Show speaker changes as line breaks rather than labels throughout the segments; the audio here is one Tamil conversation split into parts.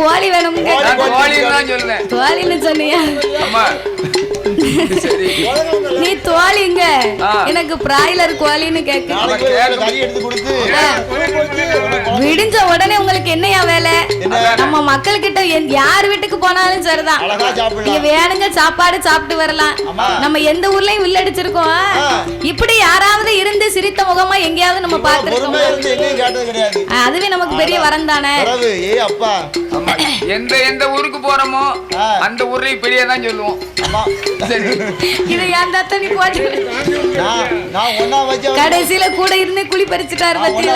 கோழி வேணும்ங்க.
நான் கோழின்னு
சொன்னியா? நீ தோழிங்க. எனக்கு பிராய்லர் கோழின்னு கேக்கு. விடிஞ்ச உடனே உங்களுக்கு என்னையா வேலை? நம்ம மக்கள் கிட்ட யார் வீட்டுக்கு போனாலும் சரிதான். நீங்க வேணுங்க சாப்பாடு சாப்பிட்டு வரலாம். நம்ம எந்த ஊர்லயும் வில்லடிச்சிருக்கோம். இப்படி யாராவது இருந்து சிரித்த முகமா எங்கேயாவது நம்ம பார்த்திருக்கோம் அதுவே நமக்கு பெரிய வரம் தானே?
எந்த எந்த ஊருக்கு போறோமோ. அந்த ஊர்லயும் பெரிய தான் சொல்லுவோம்
இதை ஏன் தாத்தா நீ போட்டு கடைசியில கூட இருந்து குழி பறிச்சுட்டாரு பத்தியா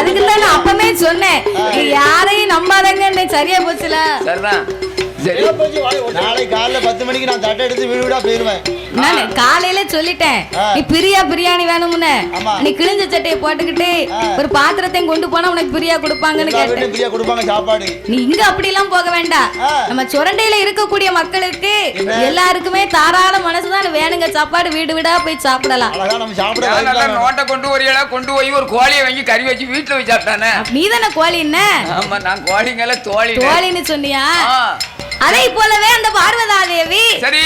அதுக்கு அப்பவே சொன்னேன். யாரையும் நம்பாதங்க இன்னைக்கு சரியா போச்சுல.
சரிதான். சரி.
நாளை காலைல பத்து மணிக்கு நான் தட்டை எடுத்து வீடு வீடா போயிருவேன்.
நானு காலையில சொல்லிட்டேன். நீ பிரியா பிரியாணி வேணும்னு. நீ கிழிஞ்ச சட்டையை போட்டுக்கிட்டு. ஒரு பாத்திரத்தையும் கொண்டு போனா உனக்கு பிரியா கொடுப்பாங்கன்னு கேட்டேன்.
பிரியா கொடுப்பாங்க சாப்பாடு.
நீ இங்க அப்படி எல்லாம் போக வேண்டாம். நம்ம சுரண்டையில இருக்கக்கூடிய மக்களுக்கு? எல்லாருக்குமே தாராள மனசுதான். வேணுங்க சாப்பாடு வீடு வீடா போய் சாப்பிடலாம்.
நோட்டை கொண்டு ஒரு இடம் கொண்டு போய் ஒரு கோழியை வாங்கி கறி வச்சு வீட்டுல வச்சு சாப்பிட்டானே.
நீ தானே கோழி என்ன?
ஆமா நான் கோழிங்கள தோழி
கோழின்னு சொன்னியா? அதை போலவே அந்த பார்வதா தேவி
சரி.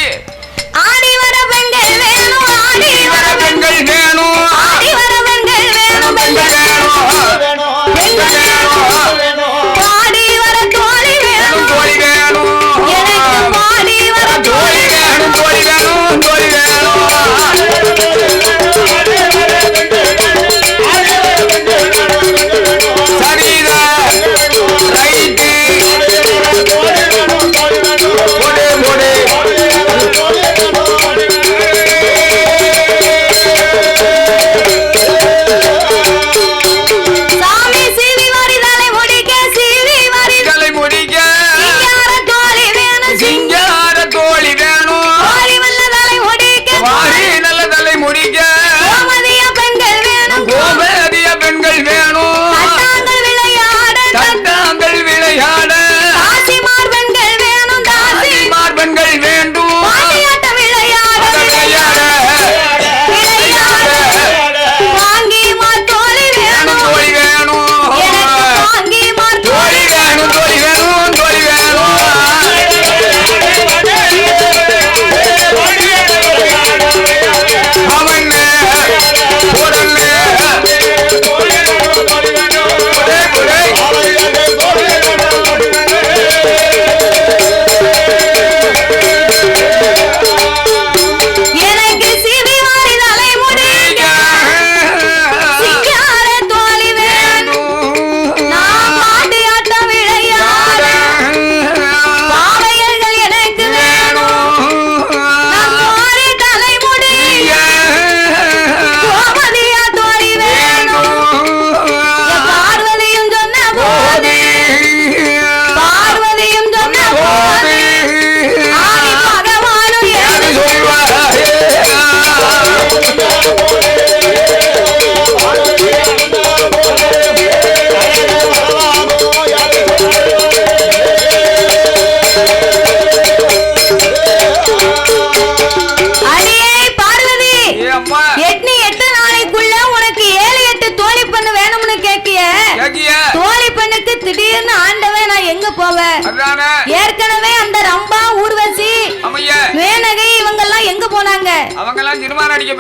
ஆடி வர பெண்கள் வேணும் ஆடி வர
பெண்கள் வேணும்.
ஆடி வர பெண்கள் வேணும்.
பெண்கள் வேணும்.
பெண்கள்
வேணும்.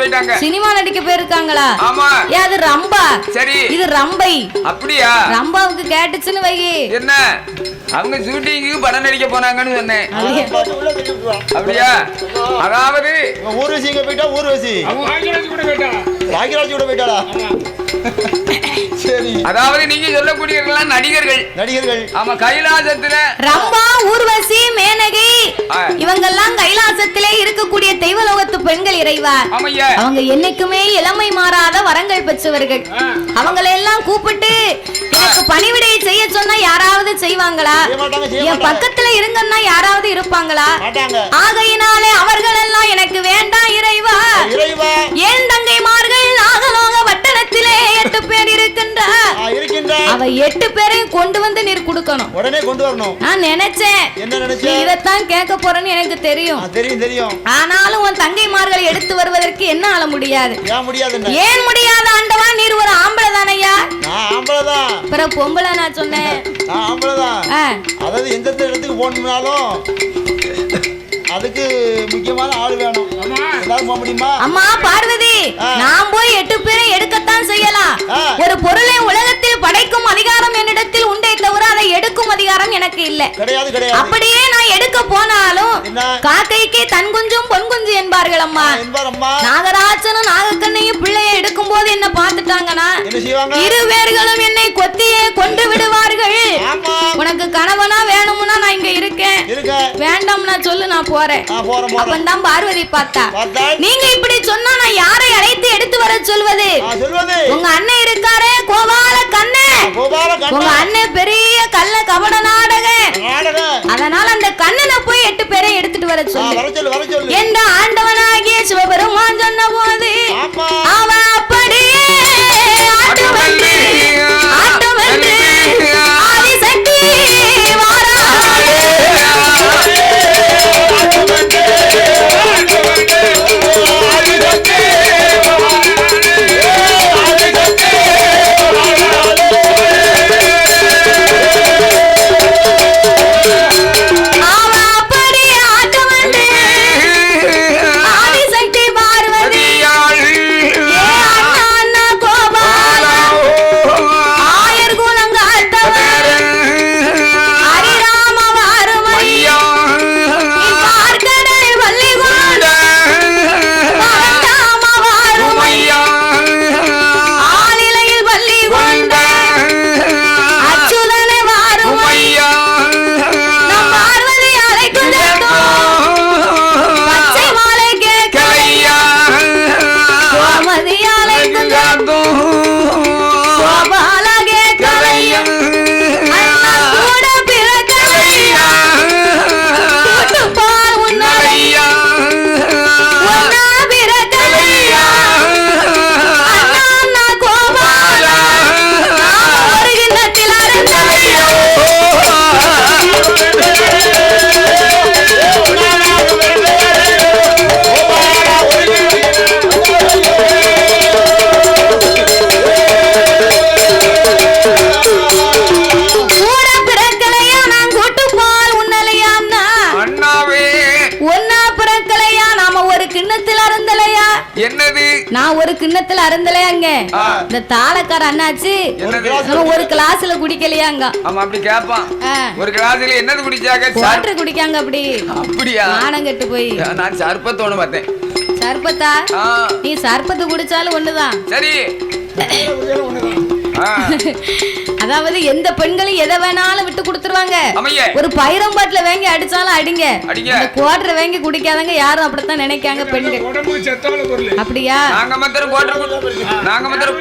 போயிட்டாங்க
சினிமா நடிக்க போயிருக்காங்களா?
ஆமா.
ஏ அது ரம்பா.
சரி.
இது ரம்பை.
அப்படியா?
ரம்பாவுக்கு கேட்டுச்சுன்னு வை.
என்ன? அவங்க ஷூட்டிங்கு படம் நடிக்க போனாங்கன்னு சொன்னேன். அப்படியா? அதாவது
இவன் ஊர்வசி. எங்க போயிட்டா. ஊர்வசி பாக்கியராஜ் கூட போயிட்டாளா? சரி.
அதாவது நீங்க சொல்லக்கூடியவர்கள்லாம் நடிகர்கள்.
நடிகர்கள்.
ஆமா கைலாசத்துல
ரம்பா ஊர்வசி மேனகை. இவங்கெல்லாம் கைலாசத்திலே இருக்கக்கூடிய தெய்வலோகத்து பெண்கள் இறைவா அவங்க என்னைக்குமே இளமை மாறாத வரங்கள் பெற்றவர்கள். அவங்களை எல்லாம் கூப்பிட்டு எனக்கு பணிவிடை செய்ய சொன்னா யாராவது செய்வாங்களா? என். பக்கத்துல இருங்கன்னா யாராவது இருப்பாங்களா? ஆகையினாலே அவர்கள் எல்லாம் எனக்கு வேண்டாம் இறைவா. ஏன் தங்கைமார்கள் எட்டு பேரையும் கொண்டு வந்து நீர் கொடுக்கணும்.
உடனே கொண்டு வரணும்.
நான் நினைச்சேன்.
என்ன
நீ
நினைச்ச
இதைத்தான் கேட்க போறேன்னு எனக்கு தெரியும்.
தெரியும் தெரியும்.
ஆனாலும் உன் தங்கைமார்களை எடுத்து வருவதற்கு என்ன ஆள முடியாது.
ஏன் முடியாது
ஏன் முடியாத ஆண்டவா நீர் ஒரு ஆம்பளை தானையா?
நான் ஆம்பளை தான்.
அப்புறம் பொம்பளை நான் சொன்னேன்.
நான் அதாவது எந்த இடத்துக்கு போகணும்னாலும் அதுக்கு முக்கியமான ஆள் வேணும். எல்லாரும் போக முடியுமா?
அம்மா பார்வதி நான் போய் எட்டு பேரை எடுக்கத்தான் செய்யலாம். ஒரு பொருளை உலகத்தில் படைக்கும் அதிகாரம் என்னிடத்தில் உண்டே தவிர அதை எடுக்கும் அதிகாரம் எனக்கு இல்ல. அப்படியே நான் எடுக்க போனாலும்? காக்கைக்கு தன் குஞ்சும் பொன் குஞ்சு என்பார்கள் அம்மா. நாகராஜனும் நாகக்கண்ணையும் பிள்ளைய எடுக்கும் போது என்ன பார்த்துட்டாங்கன்னா
என்ன செய்வாங்க?
இரு பேர்களும் என்னை கொத்தியே கொண்டு விடுவார்கள். உனக்கு கணவனா இருக்கேன்.
இருக்க.
வேண்டாம்னா சொல்லு நான் போறேன்.
நான்
பார்வதி பார்த்தா. நீங்க இப்படி சொன்னா நான் யாரை அழைத்து எடுத்து வர சொல்வது?
நான்
உங்க அண்ணன் இருக்காரே கோபால கண்ணே.
கோபால
உங்க அண்ணன் பெரிய கள்ள கபட நாடக. அதனால அந்த கண்ணனை போய் எட்டு பேரை எடுத்துட்டு வர சொல்லு. என்ற ஆண்டவனாகிய சிவபெருமான் சொன்ன போது
என்னது?
நான் ஒரு கிண்ணத்துல அருந்தலையாங்க. இந்த தாளக்கார அண்ணாச்சு நம்ம ஒரு கிளாஸ்ல குடிக்கலையாங்க.
ஆமா அப்படி கேட்பான்
ஆ.
ஒரு கிளாஸ்ல என்னது குடிச்சாங்க?
வாட்டர் குடிக்காங்க அப்படி.
அப்படியா?
மானம் கெட்டு போய்.
நான் சர்பத்தோன்னு பார்த்தேன்.
சர்பத்தா? நீ சர்பத்து குடிச்சாலும் ஒண்ணுதான்.
சரி. ஆ,
அதாவது எந்த பெண்களும் எதை வேணாலும் விட்டு கொடுத்துருவாங்க. ஒரு பயிரம் பாட்டில வாங்கி அடிச்சாலும் அடிங்க.
அடிங்க.
இந்த குவாட்டரை வாங்கி குடிக்காதங்க யாரும் அப்படித்தான் நினைக்காங்க பெண்கள். அப்படியா?
நாங்க மாத்திரம் நாங்க மாத்திரம்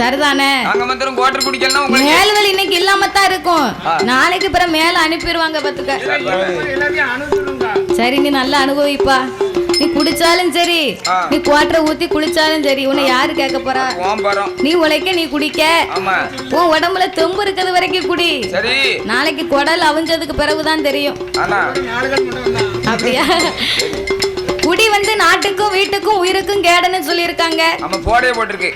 சரிதானே?
நாங்க மாத்திரம் கோட்டர் குடிக்கலாம் உங்களுக்கு
மேல்வெளி இன்னைக்கு இல்லாம தான் இருக்கும். நாளைக்கு பிறகு மேல அனுப்பிடுவாங்க பாத்துக்க சரி நீ நல்லா அனுபவிப்பா. நீ குடிச்சாலும் சரி. நீ குவாட்டரை ஊத்தி குளிச்சாலும் சரி உன்னை யாரு கேட்க போறா? நீ உழைக்க நீ குடிக்க.
ஆமா.
உன் உடம்புல தெம்பு இருக்கிறது வரைக்கும் குடி.
சரி.
நாளைக்கு குடல் அவிஞ்சதுக்கு பிறகுதான் தெரியும். அப்படியா? குடி வந்து நாட்டுக்கும் வீட்டுக்கும் உயிருக்கும் கேடுன்னு சொல்லியிருக்காங்க.
நம்ம போடே போட்டிருக்கு?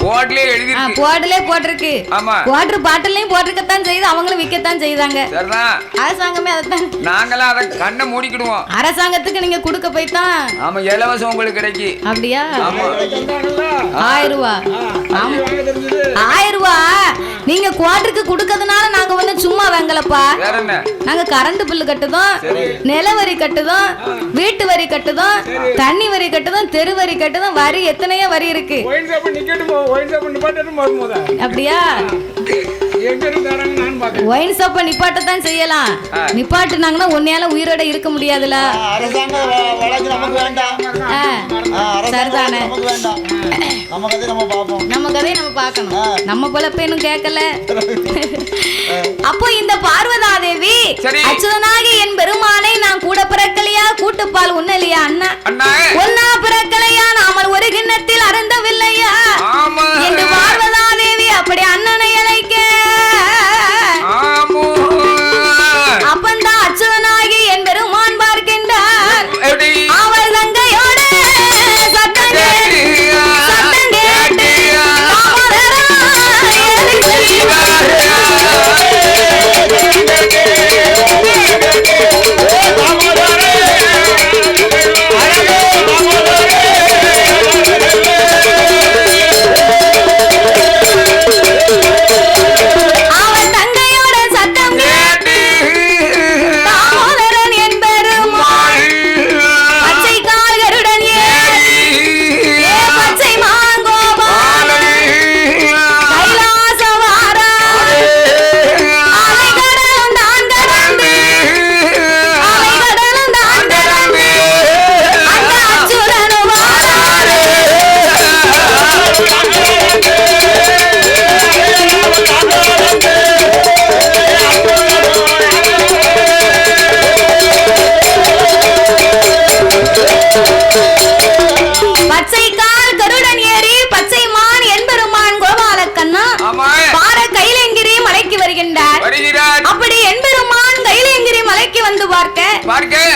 போட்லயே
ஆ,
எழுதிருக்கு
போர்டுலே போட்டிருக்கு.
ஆமா.
குவாட்டர் பாட்டிலையும் போட்டிருக்கத்தான் செய்யுது அவங்களும் விற்கத்தான் செய்தாங்க
சரிதான்
அரசாங்கமே அதைத்தான்.
நாங்களாம் அதை கண்ணை மூடிக்கிடுவோம்.
அரசாங்கத்துக்கு நீங்க கொடுக்க போய் தான்
ஆமா இலவசம் உங்களுக்கு கிடைக்கு.
அப்படியா? ஆயிரம் ரூபா. நீங்க குவாட்டருக்கு கொடுக்கறதுனால நாங்க வந்து சும்மா வாங்கலப்பா.
வேற என்ன?
நாங்க கரண்ட் பில்லு கட்டுதோம் நில வரி கட்டுதோம் வீட்டு வரி கட்டுதோம் தண்ணி வரி கட்டுதோம் தெரு வரி கட்டுதோம் வரி எத்தனையோ வரி இருக்கு. அப்படியா? ஒயின் ஷாப்பை நிப்பாட்டத்தான் செய்யலாம். நிப்பாட்டுனாங்கன்னா உன்னையால உயிரோட இருக்க முடியாதுல. சரிதானே.
நம்ம கதை நம்ம
பார்க்கணும். பொழப்ப இன்னும் கேட்கல. அப்போ இந்த பார்வதாதேவி
சரி.
அச்சுதனாகி என் பெருமானை நான் கூட பிறக்கலையா? கூட்டுப்பால் உண்ணலையா அண்ணா?
அண்ணா
ஒன்னா பிறக்கலையா? நாமல் ஒரு கிண்ணத்தில்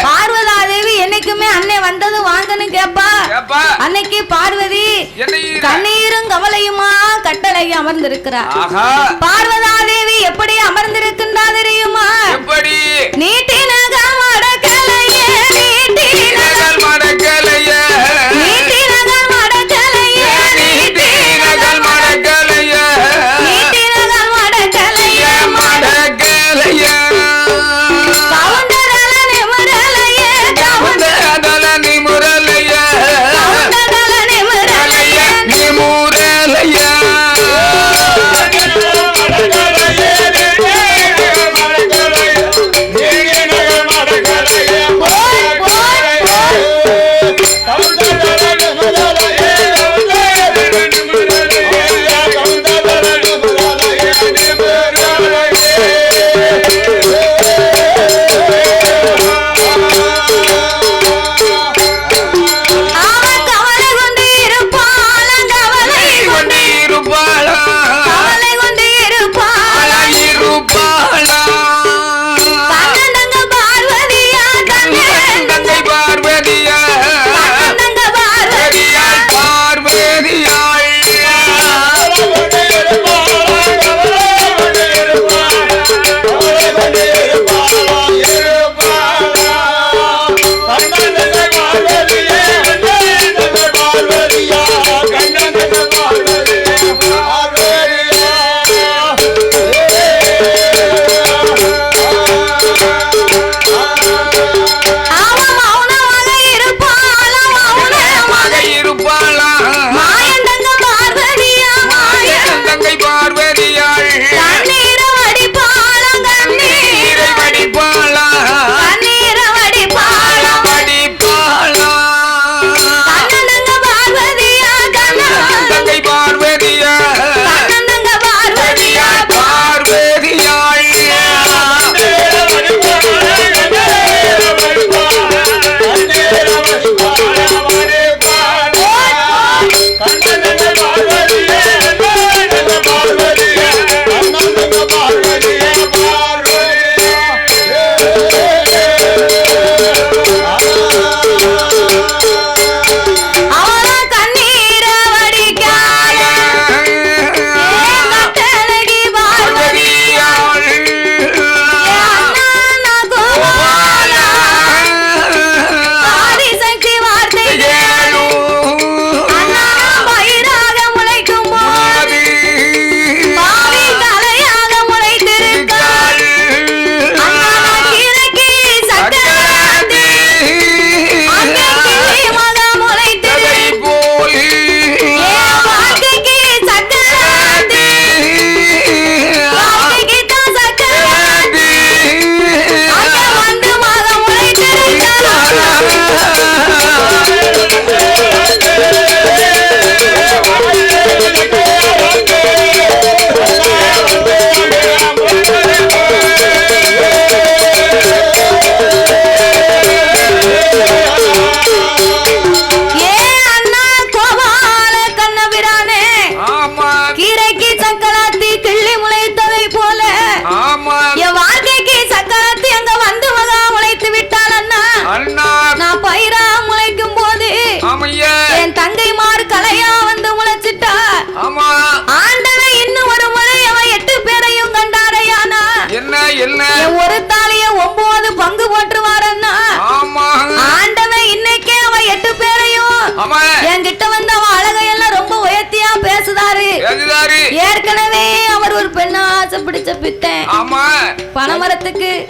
பார்வதா தேவி என்னைக்குமே அன்னை வந்தது வாங்கன்னு கேப்பா. அன்னைக்கு பார்வதி கண்ணீரும் கவலையுமா கட்டளை அமர்ந்திருக்கிறார் பார்வதா தேவி எப்படி அமர்ந்திருக்கின்றா தெரியுமா? நீட்டினக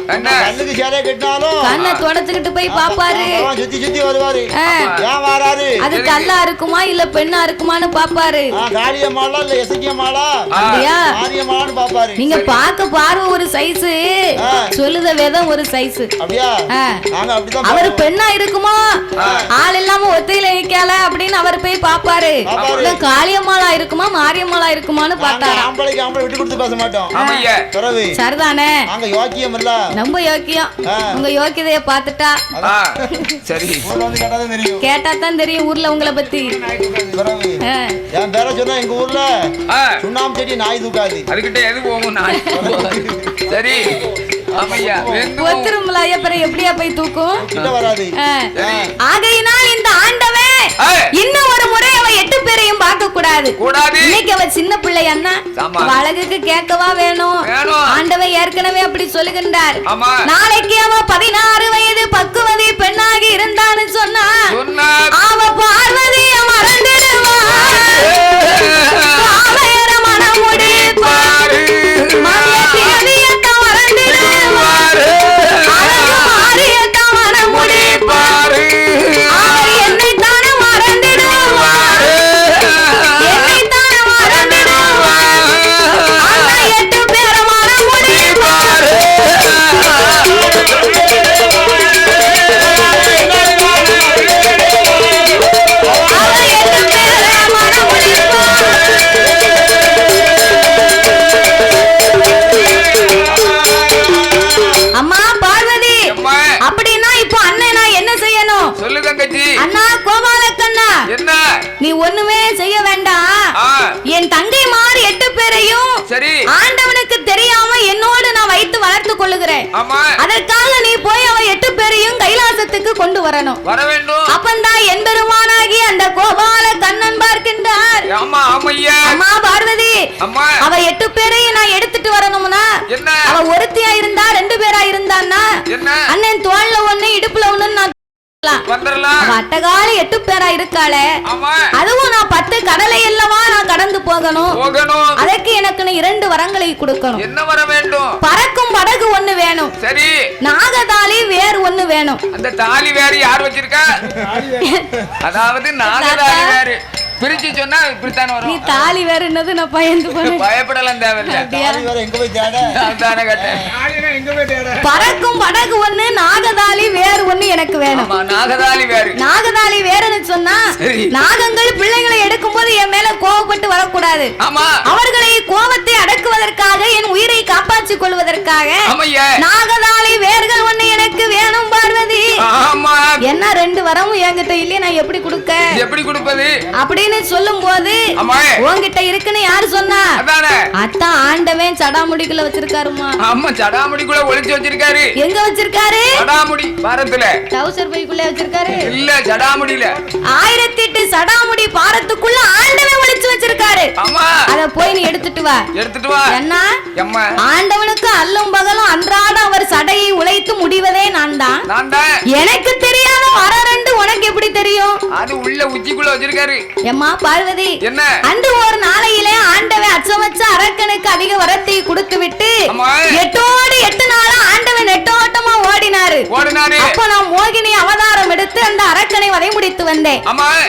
கண்ணுக்கு சேலையை கட்டினாலும்
கண்ணை தொடச்சுக்கிட்டு போய் பாப்பாரு.
அவன் சுத்தி சுத்தி வருவாரு.
ஆ,
ஏன் வராரு?
அது கல்லா இருக்குமா இல்ல பெண்ணா இருக்குமான்னு பாப்பாரு.
ஆ, காளியம்மாளா இல்ல எசக்கியம்மாளா
அப்படியா?
மாரியம்மான்னு பாப்பாரு.
நீங்க பாக்க பார்வை ஒரு சைஸ். சொல்லுத வேதம் ஒரு சைஸ்.
அப்படியா. நாங்க அப்படிதான்
அவர்
பார்ப்போம்.
பெண்ணா இருக்குமா? ஆள் இல்லாம ஒத்தையில நிக்கல அப்படின்னு அவர் போய் பாப்பாரு. இல்ல காளியம்மாளா இருக்குமா மாரியம்மாளா இருக்குமான்னு
நாங்க
பார்த்தாராம்
ஆம்பளைக்கு ஆம்பளை விட்டு கொடுத்து பேச மாட்டோம்.
ஆமையா
பிறகு
சரிதானே?
நாங்க யோக்கியம் இல்ல.
ரொம்ப யோக்கியம். உங்க யோக்கியதைய பார்த்துட்டா
ஆ, சரி.
கேட்டா தான் தெரியும். ஊர்ல உங்களை பத்தி.
என் பேர சொன்னா எங்க ஊர்ல? சுண்ணாம்பு செடி நாய் தூக்காது.
அதுகிட்ட எது போகும் நான் சரி.
எப்படியா போய் தூக்கும்? ஆகையினால் இந்த ஆண்டவன்
ஏய்.
இன்னும் ஒரு முறை அவ எட்டு பேரையும் பார்க்க கூடாது. இன்னைக்கு அவ சின்ன பிள்ளை அண்ணா
ஆமா.
அவ அழகுக்கு கேட்கவா வேணும். ஆண்டவன் ஏற்கனவே அப்படி சொல்லுகின்றார். நாளைக்கு அவ பதினாறு வயது பக்குவதி பெண்ணாகி இருந்தான்னு சொன்னா அவ பார்வதிய மறந்துடுவா. மனம் முடிப்பா கொண்டு வரணும்.
வர வேண்டும்.
அப்பந்தான் என் பெருமானாகி அந்த கோபால கண்ணன் பார்க்கின்றார்.
ஆமா ஆமையா.
அம்மா பார்வதி
அம்மா.
அவ எட்டு பேரையும் நான் எடுத்துட்டு வரணும்னா
என்ன?
அவ ஒருத்தியா இருந்தா ரெண்டு பேரா இருந்தான்னா அண்ணன் தோல்ல ஒண்ணு இடுப்புல ஒண்ணு நான் அட்டகால எட்டு பேரா இருக்காளே.
ஆமா.
அதுவும் நான் பத்து கடலை எல்லவா நான் கடந்து போகணும்.
போகணும்.
அதற்கு எனக்கு நீ இரண்டு வரங்களை கொடுக்கணும்.
என்ன வர வேண்டும்?
பறக்கும் படகு ஒண்ணு வேணும்.
சரி.
நாகதாளி வேறு ஒண்ணு வேணும்.
அந்த தாலி வேற யார் வச்சிருக்கா? அதாவது நாகதாலி வேறு. பிரிச்சு சொன்னா இப்படித்தானே
நீ
வரும்
தாலி வேறுன்னது நான் பயந்து போனேன்.
பயப்படலாம் தேவையில்ல?
தாலி வேற எங்க போய் தேட?
அதுதானே கேட்டேன்.
ஆளுனா எங்க போய் தேட?
பறக்கும் படகு ஒண்ணு நாகதாளி வேறு ஒண்ணு எனக்கு வேணும்.
ஆமா நாகதாலி வேறு.
நாகதாளி வேறுன்னு சொன்னா. நாகங்கள் பிள்ளைகளை எடுக்கும்போது என் மேல கோவப்பட்டு வரக்கூடாது.
ஆமா.
அவர்களை கோபத்தை அடக்குவதற்காக என் உயிரை காப்பாற்றிக் கொள்வதற்காக நாகதாளி வேர்கள் ஒண்ணு எனக்கு வேணும் பார்வதி.
ஆமா.
என்ன ரெண்டு வரமும் என்கிட்ட இல்லையே நான் எப்படி கொடுக்க?
எப்படி கொடுப்பது?
அப்படின்னு சொல்லும் போது உன்கிட்ட இருக்குன்னு யாரு சொன்னா? அத்தான் ஆண்டவன் சடாமுடிக்குள்ள வச்சிருக்காருமா.
ஆமா சடாமுடிக்குள்ள ஒளிச்சு வச்சிருக்காரு.
எங்க வச்சிருக்காரு?
சடாமுடி பாரத்துல.
டவுசர் பைக்குள்ள வச்சிருக்காரு.
இல்ல சடாமுடியில.
ஆயிரத்தி எட்டு சடாமுடி பாரத்துக்குள்ள ஆண்டவன் ஒளிச்சு வச்சிருக்காரு.
ஆமா.
அத போய் நீ எடுத்துட்டு வா.
எடுத்துட்டு வா.
என்ன? ஆண்டவனுக்கு அல்லும் பகலும் அன்றாட அவர் சடையை உழைத்து முடிவதே நான் தான் எனக்கு தெரியாத வர உனக்கு எப்படி தெரியும்?
அது உள்ள உச்சிக்குள்ள வச்சிருக்காரு.
எம்மா பார்வதி
என்ன?
அன்று ஒரு நாளையிலே ஆண்டவன் அச்சமச்ச அரக்கனுக்கு அதிக வரத்தை கொடுத்து விட்டு எட்டோடு எட்டு நாளா ஆண்டவன் நெட்டோட்டமா ஓடினாரு.
ஓடுனாரு.
அப்ப நான் மோகினி அவதாரம் எடுத்து அந்த அரக்கனை வதை முடித்து வந்தேன்.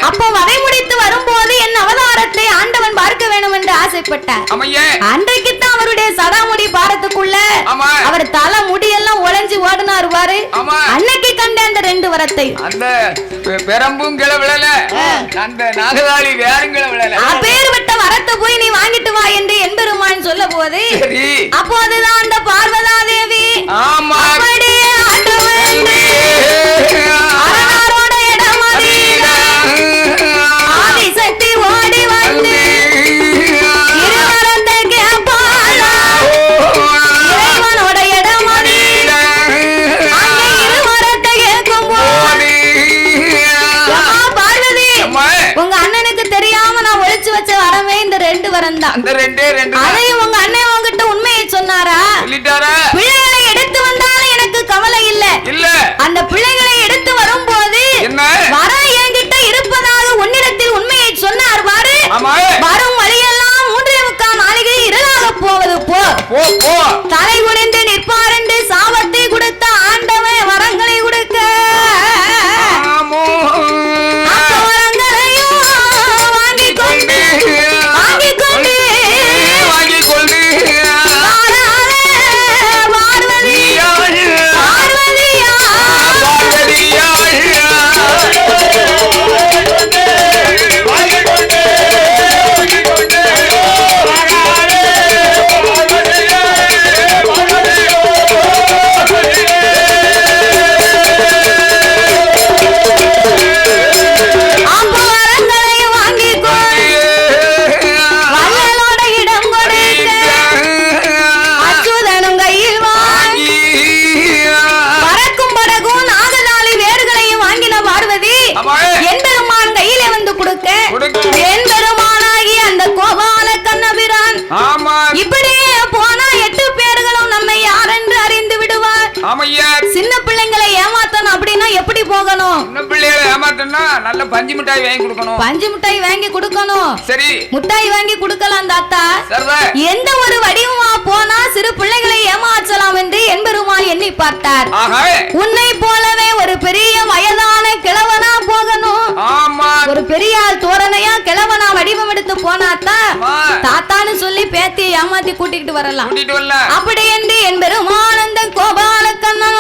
அப்போ வதை முடித்து வரும்போது என் அவதாரத்தை ஆண்டவன் பார்க்க வேண்டும் என்று ஆசைப்பட்டார்.
ஆமையே.
அன்றைக்குத்தான் அவருடைய சடாமுடி பாரத்துக்குள்ள அவர் தலை முடியெல்லாம் உழைஞ்சு ஓடினாரு பாரு. அன்னைக்கு கண்ட அந்த ரெண்டு வரத்தை.
அந்த பெரம்பும் கிளவிழல அந்த நாகதாளி வேறும் கிளவிழல
அப்பேற்பட்ட வரத்தை போய் நீ வாங்கிட்டு வா என்று என்பெருமான் சொல்ல போது அப்போதுதான் அந்த பார்வதா தேவி
ஆமா
அப்படியே ஆண்டவன்
ஆமையா.
சின்ன பிள்ளைங்களை ஏமாத்தணும் அப்படின்னா எப்படி போகணும்?
சின்ன பிள்ளைகளை ஏமாத்தோம்னா நல்ல பஞ்சு மிட்டாய் வாங்கி கொடுக்கணும்.
பஞ்சு மிட்டாய் வாங்கி கொடுக்கணும்.
சரி.
முட்டாய் வாங்கி கொடுக்கலாம் தாத்தா. எந்த ஒரு வடிவமா போனா சிறு பிள்ளைகளை ஏமாற்றலாம் என்று என்பெருமான் எண்ணி பார்த்தார். உன்னை போலவே ஒரு பெரிய வயதான கிழவனா போகணும்.
ஆமா.
ஒரு பெரிய ஆள் தோரணையா கிழவனா வடிவம் எடுத்து போனாத்தான். தாத்தான்னு சொல்லி பேத்தியை ஏமாத்தி வரலாம்.
கூட்டிட்டு வரல
அப்படி என்று என் பெருமானந்த கோபால கண்ணன்